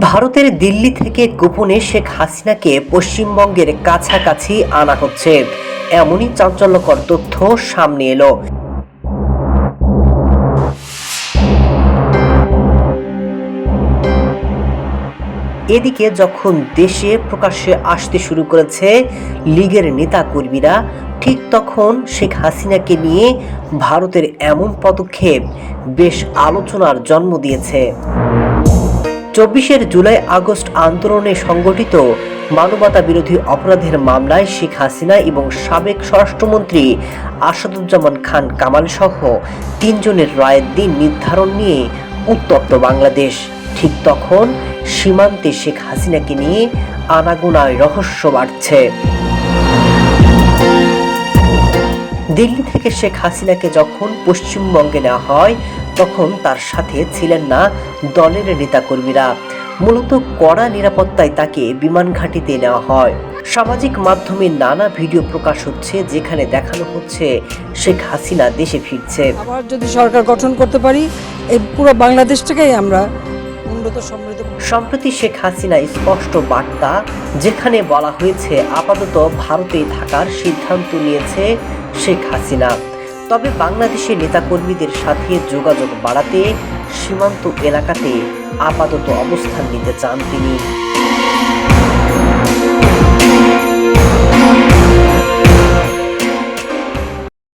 ভারতের দিল্লি থেকে গোপনে শেখ হাসিনাকে পশ্চিমবঙ্গের কাছাকাছি আনা হচ্ছে। এমনই চাঞ্চল্যকর তথ্য সামনে এলো। এদিকে যখন দেশে প্রকাশ্যে আসতে শুরু করেছে লীগের নেতা কর্মীরা ঠিক তখন শেখ হাসিনাকে নিয়ে ভারতের এমন পদক্ষেপ বেশ আলোচনার জন্ম দিয়েছে। চব্বিশের জুলাই আগস্ট আন্দোলনে সংগঠিত মানবতা বিরোধী অপরাধের মামলায় শেখ হাসিনা এবং সাবেক স্বরাষ্ট্রমন্ত্রী আসাদুজ্জামান খান কামাল সহ তিনজনের রায়ের দিন নির্ধারণ নিয়ে উত্তপ্ত বাংলাদেশ। ঠিক তখন সীমান্তে শেখ হাসিনাকে নিয়ে আনাগোনায় রহস্য বাড়ছে। দিল্লি থেকে শেখ হাসিনাকে যখন পশ্চিমবঙ্গে নেওয়া হয়, তখন তার সাথে ছিলেন না দলের নেতাকর্মীরা মূলত কড়া নিরাপত্তায় তাকে বিমান ঘাঁটিতে নেওয়া হয় সামাজিক মাধ্যমে নানা ভিডিও প্রকাশ হচ্ছে, যেখানে দেখানো হচ্ছে শেখ হাসিনা দেশে ফিরছে আবার যদি সরকার গঠন করতে পারি, এই পুরো বাংলাদেশটাকেই আমরা উন্নত করব। সম্প্রতি শেখ হাসিনা স্পষ্ট বার্তা, যেখানে বলা হয়েছে আপাতত ভারতে থাকার সিদ্ধান্ত নিয়েছে শেখ হাসিনা। তবে বাংলাদেশের নেতাকর্মীদের সাথে যোগাযোগ বাড়াতে সীমান্ত এলাকাতে আপাতত অবস্থান নিতে চান তিনি।